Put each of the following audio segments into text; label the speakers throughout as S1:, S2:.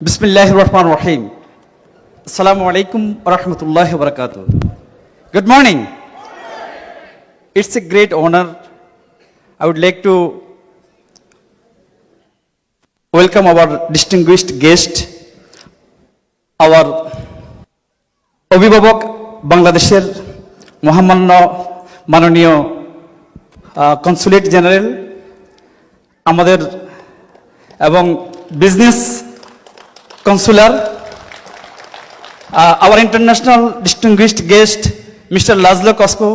S1: বিসমিল্লাহ রহমান রহিম আসসালামু আলাইকুম রহমতুল্লাহ বরকাত good morning it's a great honour I would like to welcome our distinguished guest our অভিভাবক বাংলাদেশের মহামান্য মাননীয় কনসুলেট জেনারেল আমাদের এবং business consular, uh, our international distinguished guest, Mr. Laszlo Kosko,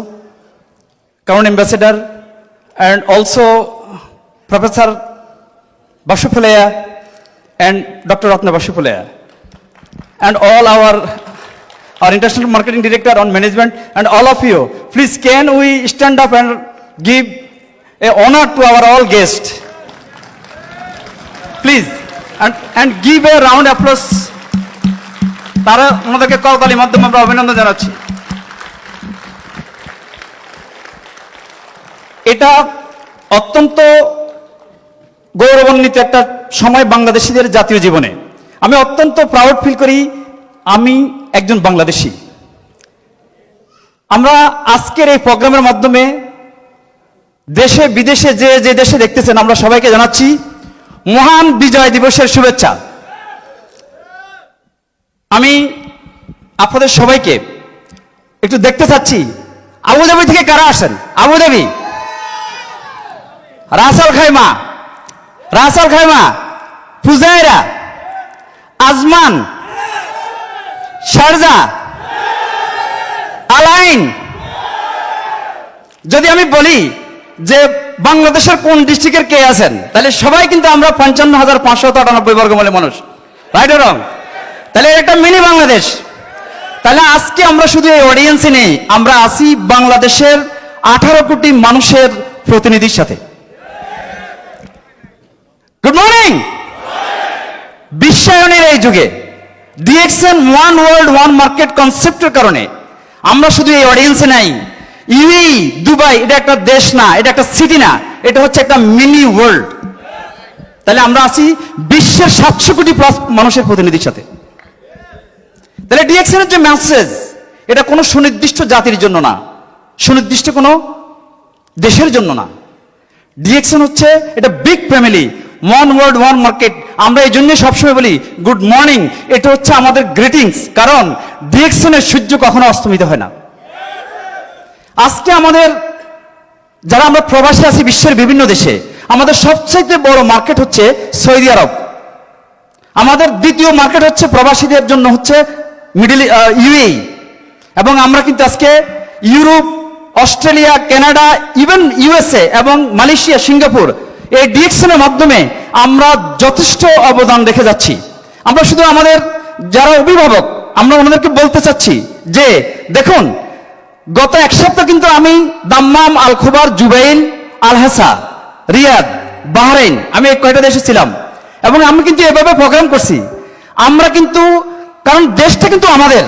S1: Crown Ambassador, and also Professor Bashupulaya and Dr. Ratna Bashupulaya, and all our our international marketing director on management and all of you. Please, can we stand up and give a honor to our all guests? Please and give a round applause তারা ওনাদেরকে করতালির মাধ্যমে আমরা অভিনন্দন জানাচ্ছি। এটা অত্যন্ত গৌরবান্বিত একটা সময় বাংলাদেশিদের জাতীয় জীবনে। আমি অত্যন্ত প্রাউড ফিল করি আমি একজন বাংলাদেশি। আমরা আজকের এই প্রোগ্রামের মাধ্যমে দেশে বিদেশে যে যে দেশে দেখতেছেন, আমরা সবাইকে জানাচ্ছি মহান বিজয় দিবসের শুভেচ্ছা। আমি আপনাদের সবাইকে একটু দেখতে চাচ্ছি, আবুধাবি থেকে কারা আসেন? Abu Dhabi. Ras al Khaimah. Ras al Khaimah, Fujairah. Ajman. Sharjah. Al Ain. যদি আমি বলি যে বাংলাদেশের কোন ডিস্ট্রিক্টের কে আছেন? তাহলে সবাই কিন্তু আমরা পঞ্চান্ন হাজার পাঁচশো আটানব্বই বর্গমূলে মানুষ। রাইট রং তাহলে এটা মিনি বাংলাদেশ। তাহলে আজকে আমরা শুধু এই অডিয়েন্সে নেই, আমরা আসি বাংলাদেশের আঠারো কোটি মানুষের প্রতিনিধির সাথে। গুড মর্নিং বিশ্বায়নের এই যুগে DXN one world one market কনসেপ্টের কারণে, আমরা শুধু এই অডিয়েন্সে নাই ইউই দুবাই, এটা একটা দেশ না, এটা একটা সিটি না, এটা হচ্ছে একটা মিনি ওয়ার্ল্ড তাহলে আমরা আছি বিশ্বের সাতশো কোটি প্লাস মানুষের প্রতিনিধির সাথে। তাহলে ডিএক্সএন এর যে মেসেজ এটা কোনো সুনির্দিষ্ট জাতির জন্য না, সুনির্দিষ্ট কোনো দেশের জন্য না। ডিএক্সএন হচ্ছে এটা big family one world one market আমরা এই জন্যই সবসময় বলি গুড মর্নিং এটা হচ্ছে আমাদের গ্রিটিংস কারণ ডিএক্সনের সূর্য কখনো অস্তমিত হয় না। আজকে আমাদের, যারা আমরা প্রবাসী আছি বিশ্বের বিভিন্ন দেশে, আমাদের সবচাইতে বড় মার্কেট হচ্ছে সৌদি আরব। আমাদের দ্বিতীয় মার্কেট হচ্ছে প্রবাসীদের জন্য হচ্ছে মিডিল ইউএই এবং আমরা কিন্তু আজকে Europe, Australia, Canada, even USA এবং মালয়েশিয়া, সিঙ্গাপুর, এই ডিএকশনের মাধ্যমে আমরা যথেষ্ট অবদান রেখে যাচ্ছি। আমরা শুধু আমাদের, যারা অভিভাবক, আমরা ওনাদেরকে বলতে চাচ্ছি যে, দেখুন গত এক সপ্তাহ কিন্তু আমি দাম্মাম আল খুবার জুবাইল আল হাসা রিয়াদ, বাহরাইন, আমি এই কয়টা দেশে ছিলাম। এবং আমি কিন্তু এভাবে প্রোগ্রাম করছি। আমরা কিন্তু, কারণ দেশটা কিন্তু আমাদের।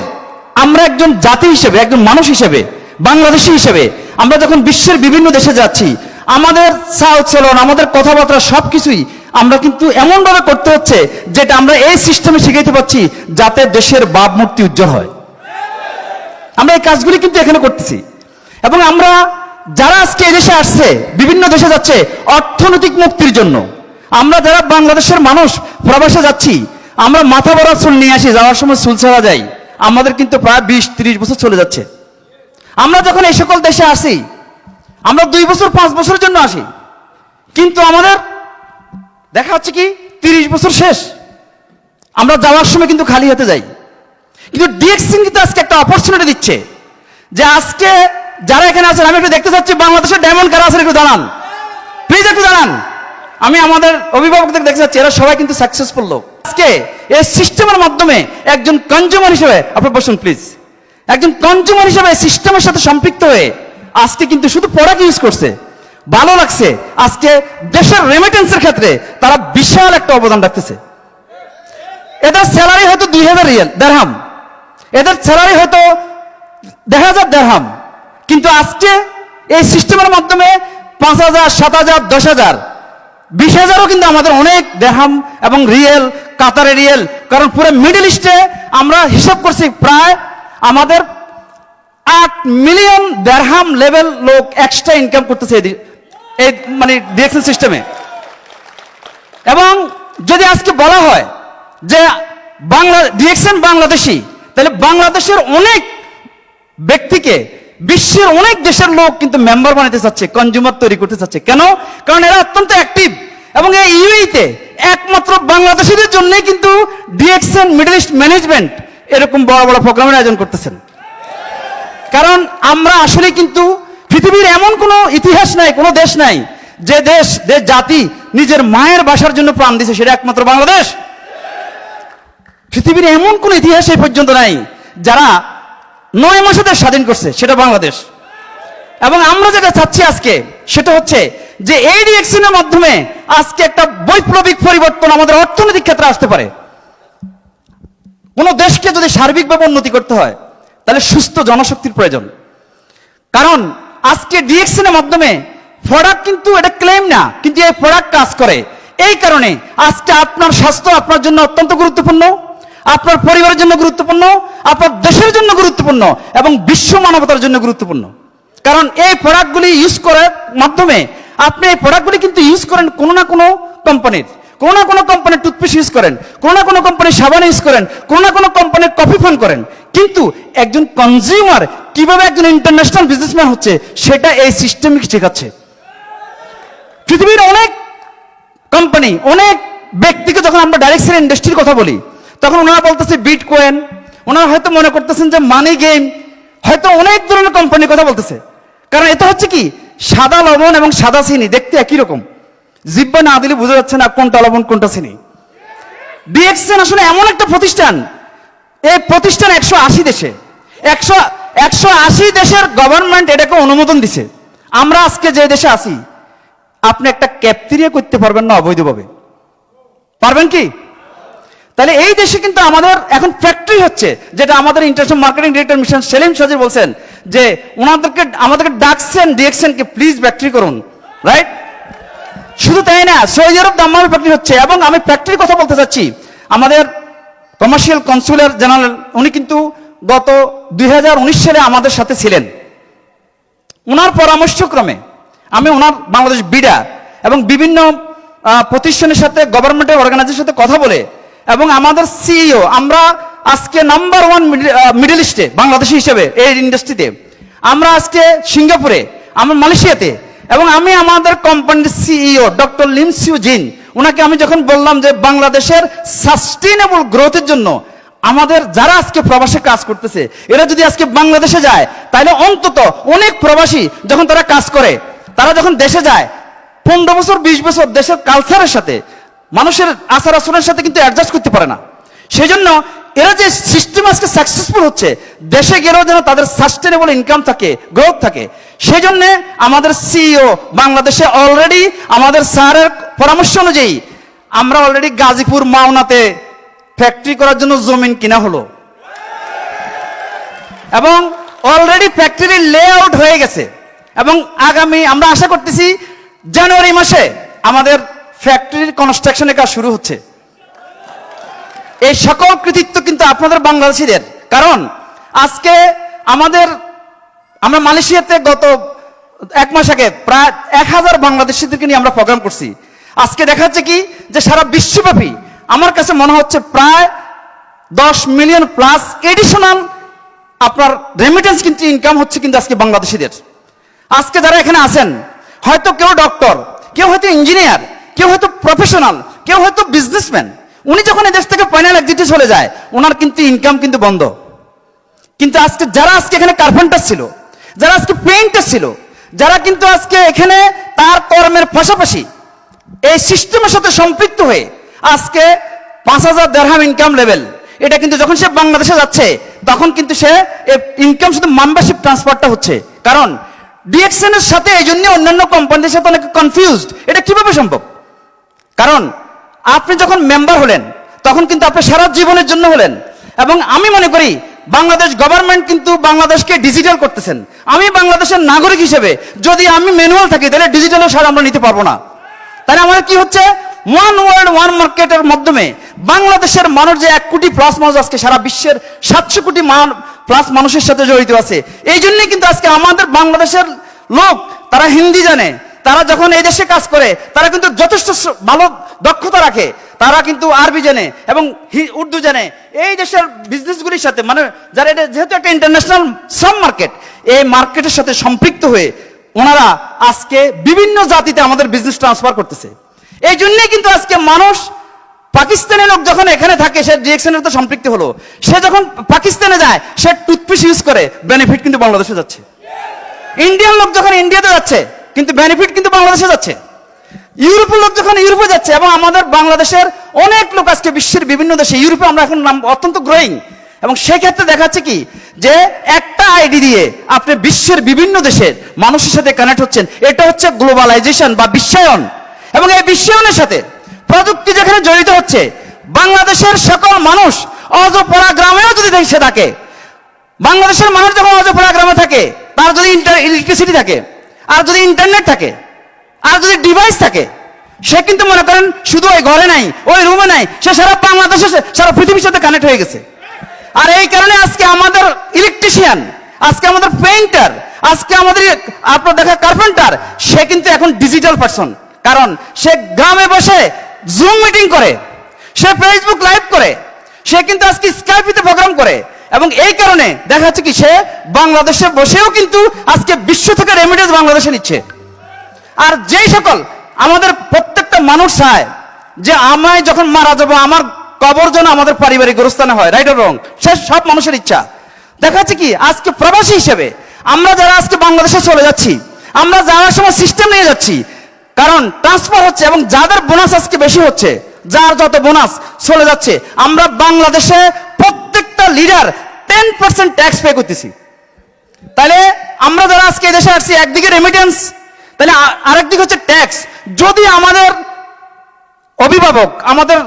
S1: আমরা একজন জাতি হিসেবে, একজন মানুষ হিসেবে, বাংলাদেশি হিসেবে, আমরা যখন বিশ্বের বিভিন্ন দেশে যাচ্ছি, আমাদের চাল চলন আমাদের কথাবার্তা সব কিছুই আমরা কিন্তু এমনভাবে করতে হচ্ছে যেটা আমরা এই সিস্টেমে শিখাইতে পারছি যাতে দেশের বাপ মূর্তি উজ্জ্বল হয়। আমরা এই কাজগুলি কিন্তু এখানে করতেছি। এবং আমরা যারা আজকে এদেশে আসছে, বিভিন্ন দেশে যাচ্ছে, অর্থনৈতিক মুক্তির জন্য, আমরা যারা বাংলাদেশের মানুষ, প্রবাসে যাচ্ছি, আমরা মাথা ভরা চুল নিয়ে আসি, যাওয়ার সময় চুল ছাড়া যাই, আমাদের কিন্তু প্রায় বিশ, তিরিশ বছর চলে যাচ্ছে। আমরা যখন এই সকল দেশে আসি, আমরা দুই বছর, পাঁচ বছরের জন্য আসি। কিন্তু আমাদের দেখা যাচ্ছে কি, তিরিশ বছর শেষ। আমরা যাওয়ার সময় কিন্তু খালি হাতে যাই। কিন্তু ডিএক্সিং কিন্তু আজকে একটা অপরচুনিটি দিচ্ছে যে আজকে যারা এখানে আছেন, আমি একটু দেখতে চাচ্ছি, বাংলাদেশের ডায়মন্ড কারা আছেন একটু দাঁড়ান। প্লিজ একটু দাঁড়ান। আমি আমাদের অভিভাবকদের দেখতে চাচ্ছি, এরা সবাই কিন্তু সাকসেসফুল লোক। আজকে এই সিস্টেমের মাধ্যমে একজন কনজিউমার হিসেবে, আপনি বসুন প্লিজ একজন কনজিউমার হিসেবে সিস্টেমের সাথে সম্পৃক্ত হয়ে আজকে কিন্তু শুধু প্রোডাক্ট ইউজ করছে। ভালো লাগছে। আজকে দেশের রেমিটেন্সের ক্ষেত্রে তারা বিশাল একটা অবদান রাখতেছে। এদের স্যালারি হয়তো দুই হাজার রিয়াল, দেড়হাম। এদের ছাড়াই হয়তো দেড় হাজার দেড়হাম। কিন্তু আজকে এই সিস্টেমের মাধ্যমে পাঁচ হাজার, সাত হাজার, দশ হাজার, বিশ হাজারও কিন্তু আমাদের অনেক দেড়হাম এবং রিয়েল কাতারে রিয়েল কারণ পুরো মিডল ইস্টে আমরা হিসাব করছি প্রায় আমাদের আট মিলিয়ন দেড়হাম লেভেল লোক এক্সট্রা ইনকাম করতেছে এই এই মানে ডিরেকশন সিস্টেমে এবং যদি আজকে বলা হয় যে বাংলা ডিরেকশন বাংলাদেশি তাহলে বাংলাদেশের অনেক ব্যক্তিকে বিশ্বের অনেক দেশের লোক কিন্তু মেম্বার বানাতে চাচ্ছে কনজিউমার তৈরি করতে চাচ্ছে। কেন? কারণ এরা অত্যন্ত অ্যাক্টিভ এবং এই ইউইতে একমাত্র বাংলাদেশিদের জন্যই কিন্তু ডিএক্সএন মিডল ইস্ট ম্যানেজমেন্ট এরকম বড় বড় প্রোগ্রামের আয়োজন করতেছেন। কারণ আমরা আসলে কিন্তু পৃথিবীর এমন কোনো ইতিহাস নাই, কোনো দেশ নাই যে দেশ, যে জাতি নিজের মায়ের বাসার জন্য প্রাণ দিছে, সেটা একমাত্র বাংলাদেশ। পৃথিবীর এমন কোন ইতিহাস এই পর্যন্ত নাই যারা নয় মাসে দেশ স্বাধীন করছে, সেটা বাংলাদেশ। এবং আমরা যেটা চাচ্ছি আজকে, সেটা হচ্ছে যে এই ডিএকশনের মাধ্যমে আজকে একটা বৈপ্লবিক পরিবর্তন আমাদের অর্থনৈতিক ক্ষেত্রে আসতে পারে। কোন দেশকে যদি সার্বিকভাবে উন্নতি করতে হয়, তাহলে সুস্থ জনশক্তির প্রয়োজন। কারণ আজকে ডিএক্সনের মাধ্যমে প্রোডাক্ট কিন্তু এটা ক্লেম না, কিন্তু এই প্রোডাক্ট কাজ করে। এই কারণে আজকে আপনার স্বাস্থ্য আপনার জন্য অত্যন্ত গুরুত্বপূর্ণ। আপনার পরিবারের জন্য গুরুত্বপূর্ণ, আপনার দেশের জন্য গুরুত্বপূর্ণ এবং বিশ্ব মানবতার জন্য গুরুত্বপূর্ণ। কারণ এই প্রোডাক্টগুলি ইউজ করার মাধ্যমে আপনি এই প্রোডাক্টগুলি কিন্তু ইউজ করেন কোনো না কোনো কোম্পানির কোনো না কোনো কোম্পানির টুথপেস্ট ইউজ করেন, কোনো না কোনো কোম্পানির সাবান ইউজ করেন, কোনো না কোনো কোম্পানির কফি ফোন করেন। কিন্তু একজন কনজিউমার কীভাবে একজন ইন্টারন্যাশনাল বিজনেসম্যান হচ্ছে, সেটা এই সিস্টেমিক শেখাচ্ছে। পৃথিবীর অনেক কোম্পানি অনেক ব্যক্তিকে যখন আমরা ডাইরেক্ট সেল ইন্ডাস্ট্রির কথা বলি তখন ওনারা বলতেছে বিট কোয়েন ওনারা হয়তো মনে করতেছেন যে মানি গেম হয়তো অনেক ধরনের কোম্পানির কথা বলতেছে। কারণ এটা হচ্ছে কি? সাদা লবণ এবং সাদা চিনি, দেখতে একই রকম। জিব্বা না দিলে বোঝা যাচ্ছে না কোনটা লবণ, কোনটা চিনি। ডিএক্সএন আসলে এমন একটা প্রতিষ্ঠান। এই প্রতিষ্ঠান একশো আশি দেশে। একশো একশো আশি দেশের গভর্নমেন্ট এটাকে অনুমোদন দিছে। আমরা আজকে যে দেশে আছি, আপনি একটা ক্যাপটেরিয়া করতে পারবেন না অবৈধভাবে। পারবেন কি? তাহলে এই দেশে কিন্তু আমাদের এখন ফ্যাক্টরি হচ্ছে, যেটা আমাদের international marketing director mission Selim Sajir বলছেন যে ওনাদেরকে, আমাদেরকে ডাকছেন ডিরেকশনকে প্লিজ ফ্যাক্টরি করুন রাইট শুধু তাই না, সৌদি আরব দাম্মামের ফ্যাক্টরি হচ্ছে এবং আমি ফ্যাক্টরির কথা বলতে চাচ্ছি। আমাদের কমার্শিয়াল কনসুলার জেনারেল উনি কিন্তু গত দুই হাজার উনিশ সালে আমাদের সাথে ছিলেন। ওনার পরামর্শক্রমে আমি ওনার বাংলাদেশ বিডা এবং বিভিন্ন প্রতিষ্ঠানের সাথে গভর্নমেন্টের অর্গানাইজেশনের সাথে কথা বলে এবং আমাদের সিইও আমরা আজকে নাম্বার ওয়ান মিডল ইস্টে বাংলাদেশি হিসেবে, এই ইন্ডাস্ট্রিতে আমরা আজকে সিঙ্গাপুরে, আমরা মালয়েশিয়াতে, এবং আমি আমাদের কোম্পানির সিইও ডক্টর লিমসিউ জিন ওনাকে আমি যখন বললাম যে বাংলাদেশের সাস্টেনেবল গ্রোথের জন্য আমাদের যারা আজকে প্রবাসে কাজ করতেছে, এরা যদি আজকে বাংলাদেশে যায়, তাহলে অন্তত অনেক প্রবাসী যখন তারা কাজ করে, তারা যখন দেশে যায়, পনেরো বছর, বিশ বছর দেশের কালচারের সাথে মানুষের আচার আচরণের সাথে কিন্তু অ্যাডজাস্ট করতে পারে না। সেই জন্য এরা যে সিস্টেম আজকে সাকসেসফুল হচ্ছে, দেশে গেলেও যেন তাদের সাস্টেনেবল ইনকাম থাকে গ্রোথ থাকে সেই জন্য আমাদের সিইও বাংলাদেশে অলরেডি আমাদের স্যারের পরামর্শ অনুযায়ী আমরা অলরেডি গাজীপুর মাওনাতে ফ্যাক্টরি করার জন্য জমিন কিনা হলো। এবং অলরেডি ফ্যাক্টরির লেআউট হয়ে গেছে। এবং আগামী আমরা আশা করতেছি, জানুয়ারি মাসে আমাদের ফ্যাক্টরির কনস্ট্রাকশনের কাজ শুরু হচ্ছে। এই সকল কৃতিত্ব কিন্তু আপনাদের বাংলাদেশিদের। কারণ আজকে আমাদের, আমরা মালয়েশিয়াতে গত এক মাস আগে প্রায় এক হাজার বাংলাদেশিদেরকে নিয়ে আমরা প্রোগ্রাম করছি। আজকে দেখা যাচ্ছে কি যে সারা বিশ্বব্যাপী আমার কাছে মনে হচ্ছে প্রায় দশ মিলিয়ন প্লাস এডিশনাল আপনার রেমিটেন্স কিন্তু ইনকাম হচ্ছে কিন্তু আজকে বাংলাদেশিদের। আজকে যারা এখানে আছেন, হয়তো কেউ ডক্টর কেউ হয়তো ইঞ্জিনিয়ার কেউ হয়তো প্রফেশনাল কেউ হয়তো বিজনেসম্যান উনি যখন এদেশ থেকে ফাইনাল এক্সিটে চলে যায়, ওনার কিন্তু ইনকাম কিন্তু বন্ধ। কিন্তু আজকে যারা আজকে এখানে কার্পেন্টার ছিল, যারা আজকে পেইন্টার ছিল, যারা কিন্তু আজকে এখানে তার কর্মের পাশাপাশি এই সিস্টেমের সাথে সম্পৃক্ত হয়ে আজকে পাঁচ হাজার দেড়হাম ইনকাম লেভেল এটা কিন্তু যখন সে বাংলাদেশে যাচ্ছে, তখন কিন্তু সে ইনকাম শুধু মেম্বারশিপ ট্রান্সফারটা হচ্ছে। কারণ ডিএক্সএন এর সাথে এই জন্য অন্যান্য কোম্পানির সাথে অনেক কনফিউজড এটা কীভাবে সম্ভব? কারণ আপনি যখন মেম্বার হলেন, তখন কিন্তু আপনি সারা জীবনের জন্য হলেন। এবং আমি মনে করি, বাংলাদেশ গভর্নমেন্ট কিন্তু বাংলাদেশকে ডিজিটাল করতেছেন। আমি বাংলাদেশের নাগরিক হিসেবে, যদি আমি ম্যানুয়াল থাকি, তাহলে ডিজিটালের সার আমরা নিতে পারব না। তাহলে আমাদের কি হচ্ছে? ওয়ান ওয়ার্ল্ড ওয়ান মার্কেটের মাধ্যমে বাংলাদেশের মানুষ যে এক কোটি প্লাস মানুষ আজকে সারা বিশ্বের সাতশো কোটি প্লাস মানুষের সাথে জড়িত আছে। এই জন্যই কিন্তু আজকে আমাদের বাংলাদেশের লোক, তারা হিন্দি জানে। তারা যখন এই দেশে কাজ করে, তারা কিন্তু যথেষ্ট ভালো দক্ষতা রাখে। তারা কিন্তু আরবি জানে এবং উর্দু জানে। এই দেশের বিজনেসগুলির সাথে মানে যারা এটা যেহেতু একটা ইন্টারন্যাশনাল শ্রম মার্কেট এই মার্কেটের সাথে সম্পৃক্ত হয়ে ওনারা আজকে বিভিন্ন জাতিতে আমাদের বিজনেস ট্রান্সফার করতেছে। এই জন্যই কিন্তু আজকে মানুষ পাকিস্তানের লোক যখন এখানে থাকে, সে ডিরেকশনের তো সম্পৃক্ত হলো। সে যখন পাকিস্তানে যায়, সে টুথপেস্ট ইউজ করে বেনিফিট কিন্তু বাংলাদেশে যাচ্ছে। ইন্ডিয়ান লোক যখন ইন্ডিয়াতে যাচ্ছে কিন্তু বেনিফিট কিন্তু বাংলাদেশে যাচ্ছে। ইউরোপের লোক যখন ইউরোপে যাচ্ছে এবং আমাদের বাংলাদেশের অনেক লোক আজকে বিশ্বের বিভিন্ন দেশে ইউরোপে আমরা এখন নাম, অত্যন্ত গ্রোয়িং এবং সেক্ষেত্রে দেখাচ্ছে কি? যে একটা আইডি দিয়ে আপনি বিশ্বের বিভিন্ন দেশের মানুষের সাথে কানেক্ট হচ্ছেন, এটা হচ্ছে গ্লোবালাইজেশন বা বিশ্বায়ন। এবং এই বিশ্বায়নের সাথে প্রযুক্তি যেখানে জড়িত হচ্ছে, বাংলাদেশের সকল মানুষ অজপরা গ্রামেও যদি সে থাকে, বাংলাদেশের মানুষ যখন অজপড়া গ্রামে থাকে, তার যদি ইলেকট্রিসিটি থাকে আর যদি ইন্টারনেট থাকে, আর যদি ডিভাইস থাকে, সে কিন্তু মনে করেন শুধু ওই ঘরে নাই, ওই রুমে নাই, সে সারা বাংলাদেশে, সারা পৃথিবীর সাথে কানেক্ট হয়ে গেছে। আর এই কারণে আজকে আমাদের ইলেকট্রিশিয়ান আজকে আমাদের পেইন্টার আজকে আমাদের আপনার দেখা কার্পেন্টার সে কিন্তু এখন ডিজিটাল পার্সন কারণ সে গ্রামে বসে জুম মিটিং করে, সে ফেসবুক লাইভ করে, সে কিন্তু আজকে স্কাইপিতে প্রোগ্রাম করে। এবং এই কারণে দেখা যাচ্ছে কি, সে বাংলাদেশে বসেও কিন্তু আজকে বিশ্ব থেকে রেমিডেন্স বাংলাদেশে নিচ্ছে। আর যেই সকল আমাদের প্রত্যেকটা মানুষ চায় যে আমায় যখন মারা যাব, আমার কবর যেন আমাদের পারিবারিক গোরস্থানে হয় রাইট রং সে সব মানুষের ইচ্ছা। দেখা যাচ্ছে কি, আজকে প্রবাসী হিসেবে আমরা যারা আজকে বাংলাদেশে চলে যাচ্ছি, আমরা যাওয়ার সময় সিস্টেম নিয়ে যাচ্ছি, কারণ ট্রান্সফার হচ্ছে এবং যাদের বোনাস আজকে বেশি হচ্ছে, যার যত বোনাস চলে যাচ্ছে, আমরা বাংলাদেশে leader ten percent tax pay করতেছি। তাহলে আমরা যারা আজকে দেশে আসছি, একদিকে রেমিটেন্স তাহলে আরেকদিকে হচ্ছে ট্যাক্স যদি আমাদের অভিভাবক, আমাদের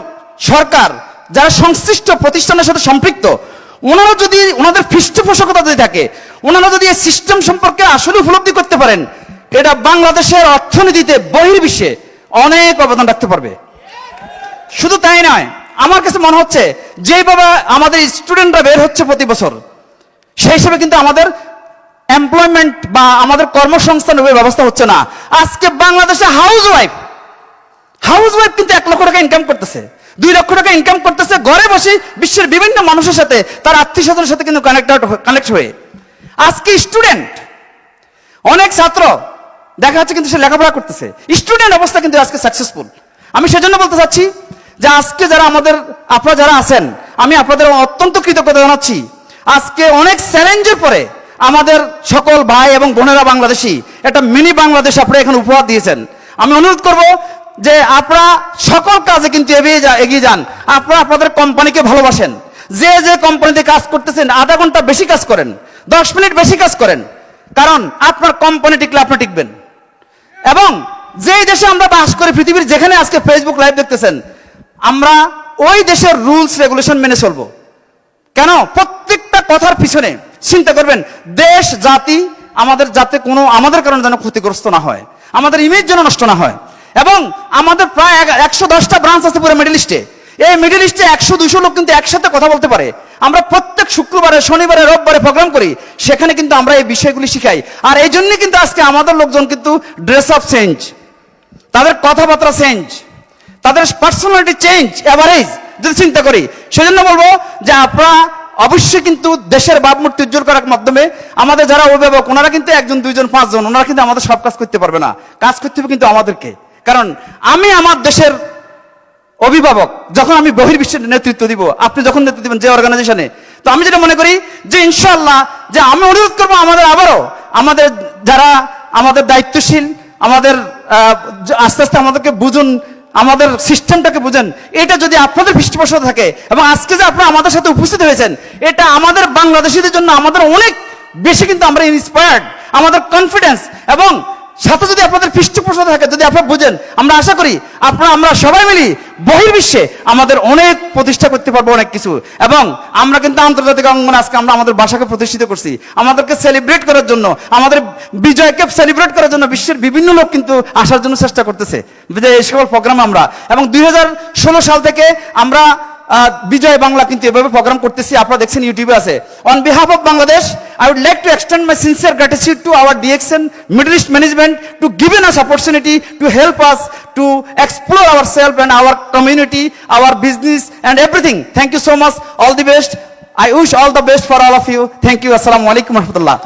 S1: সরকার, যারা সংশ্লিষ্ট প্রতিষ্ঠানের সাথে সম্পৃক্ত, ওনারা যদি ওনাদের পৃষ্ঠপোষকতা যদি থাকে, ওনারা যদি এই সিস্টেম সম্পর্কে আসলে উপলব্ধি করতে পারেন, এটা বাংলাদেশের অর্থনীতিতে বহির্বিশ্বে অনেক অবদান রাখতে পারবে। শুধু তাই নয় আমার কাছে মনে হচ্ছে যেভাবে আমাদের স্টুডেন্টরা বের হচ্ছে প্রতি বছর, সেই হিসেবে কিন্তু আমাদের এমপ্লয়মেন্ট বা আমাদের কর্মসংস্থানের ব্যবস্থা হচ্ছে না। আজকে বাংলাদেশে হাউস ওয়াইফ হাউস ওয়াইফ কিন্তু এক লক্ষ টাকা ইনকাম করতেছে, দুই লক্ষ টাকা ইনকাম করতেছে, ঘরে বসে বিশ্বের বিভিন্ন মানুষের সাথে, তার আত্মীয় স্বজনের সাথে কিন্তু কানেক্ট কানেক্ট হয়ে। আজকে স্টুডেন্ট অনেক ছাত্র, দেখা যাচ্ছে কিন্তু সে লেখাপড়া করতেছে। স্টুডেন্ট অবস্থা কিন্তু আজকে সাকসেসফুল আমি সেজন্য বলতে চাচ্ছি যে আজকে যারা আমাদের, আপনারা যারা আছেন, আমি আপনাদের অত্যন্ত কৃতজ্ঞতা জানাচ্ছি। আজকে অনেক চ্যালেঞ্জের পরে আমাদের সকল ভাই এবং বোনেরা বাংলাদেশি, একটা মিনি বাংলাদেশ আপনারা এখানে উপহার দিয়েছেন। আমি অনুরোধ করব যে আপনারা সকল কাজে কিন্তু এগিয়ে যা, এগিয়ে যান। আপনারা আপনাদের কোম্পানিকে ভালোবাসেন। যে যে কোম্পানিতে কাজ করতেছেন, আধা ঘণ্টা বেশি কাজ করেন, দশ মিনিট বেশি কাজ করেন। কারণ আপনার কোম্পানি টিকলে আপনি টিকবেন। এবং যেই দেশে আমরা বাস করি, পৃথিবীর যেখানে আজকে ফেসবুক লাইভ দেখতেছেন আমরা ওই দেশের রুলস, রেগুলেশন মেনে চলবো। কেন? প্রত্যেকটা কথার পিছনে চিন্তা করবেন, দেশ, জাতি, আমাদের যাতে কোনো, আমাদের কারণে যেন ক্ষতিগ্রস্ত না হয়, আমাদের ইমেজ যেন নষ্ট না হয়। এবং আমাদের প্রায় একশো দশটা ব্রাঞ্চ আছে পুরো মিডল ইস্টে এই মিডল ইস্টে একশো, দুশো লোক কিন্তু একসাথে কথা বলতে পারে। আমরা প্রত্যেক শুক্রবারে, শনিবারে, রোববারে প্রোগ্রাম করি, সেখানে কিন্তু আমরা এই বিষয়গুলি শিখাই। আর এই জন্যই কিন্তু আজকে আমাদের লোকজন কিন্তু ড্রেস অফ চেঞ্জ তাদের কথাবার্তা চেঞ্জ তাদের পার্সোনালিটি চেঞ্জ অ্যাভারেজ যদি চিন্তা করি, সেজন্য বলব যে আপনারা অবশ্যই কিন্তু দেশের ভাবমূর্তি উজ্জ্বল করার মাধ্যমে আমাদের যারা অভিভাবক, ওনারা কিন্তু একজন, দুইজন, পাঁচজন, ওনারা কিন্তু আমাদের সব কাজ করতে পারবে না। কাজ করতে হবে কিন্তু আমাদেরকে। কারণ আমি আমার দেশের অভিভাবক, যখন আমি বহির্বিশ্বের নেতৃত্ব দিব, আপনি যখন নেতৃত্ব দিবেন যে অর্গানাইজেশনে তো আমি যেটা মনে করি যে ইনশাল্লাহ যে আমি অনুরোধ করব আমাদের আবারও, আমাদের যারা আমাদের দায়িত্বশীল, আমাদের আস্তে আস্তে আমাদেরকে বুঝুন আমাদের সিস্টেমটাকে বুঝেন। এটা যদি আপনাদের পৃষ্ঠপোষকতা থাকে এবং আজকে যে আপনারা আমাদের সাথে উপস্থিত হয়েছেন, এটা আমাদের বাংলাদেশিদের জন্য আমাদের অনেক বেশি কিন্তু আমরা ইন্সপায়ার্ড আমাদের কনফিডেন্স এবং সাথে যদি আপনাদের পৃষ্ঠপোষকতা থাকে, যদি আপনারা বুঝেন, আমরা আশা করি আপনারা, আমরা সবাই মিলি বহির্বিশ্বে আমাদের অনেক প্রতিষ্ঠা করতে পারব অনেক কিছু। এবং আমরা কিন্তু আন্তর্জাতিক অঙ্গনে আজকে আমরা আমাদের ভাষাকে প্রতিষ্ঠিত করছি। আমাদেরকে সেলিব্রেট করার জন্য, আমাদের বিজয়কে সেলিব্রেট করার জন্য বিশ্বের বিভিন্ন লোক কিন্তু আসার জন্য চেষ্টা করতেছে। এই সকল প্রোগ্রাম আমরা। এবং দুই হাজার ষোলো সাল থেকে আমরা বিজয় বাংলা কিন্তু এভাবে প্রোগ্রাম করতেছি, আপনারা দেখছেন ইউটিউবে আছে। On behalf of Bangladesh I would like to extend my sincere gratitude to our DXN Middle East management to given us opportunity to help us to explore our self and our community our business and everything thank you so much all the best I wish all the best for all of you thank you আসসালামু আলাইকুম রহমতুল্লাহ